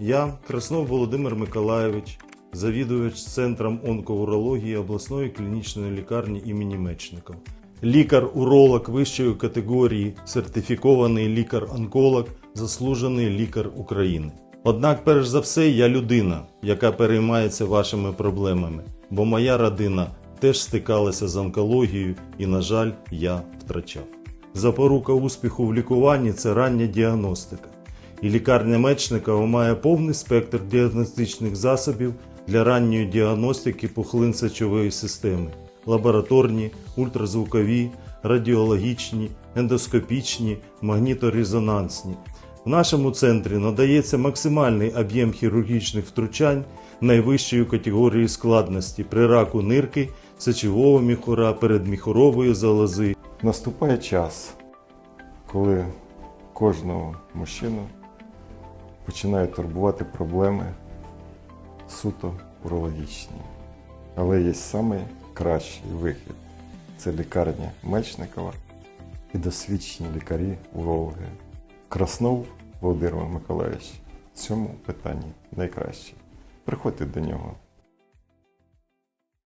Я, Краснов Володимир Миколайович, завідувач Центром онкоурології обласної клінічної лікарні імені Мечникова. Лікар-уролог вищої категорії, сертифікований лікар-онколог, заслужений лікар України. Однак, перш за все, я людина, яка переймається вашими проблемами, бо моя родина теж стикалася з онкологією і, на жаль, я втрачав. Запорука успіху в лікуванні це рання діагностика. І лікарня Мечникова має повний спектр діагностичних засобів для ранньої діагностики пухлин сечової системи: лабораторні, ультразвукові, радіологічні, ендоскопічні, магніторезонансні. В нашому центрі надається максимальний об'єм хірургічних втручань найвищої категорії складності при раку нирки, сечового міхура, передміхурової залози, Наступає час, коли кожного мужчину починають турбувати проблеми суто урологічні. Але є самий кращий вихід це лікарня Мечникова і досвідчені лікарі-урологи. Краснов Володимир Миколаївич в цьому питанні найкращий. Приходьте до нього.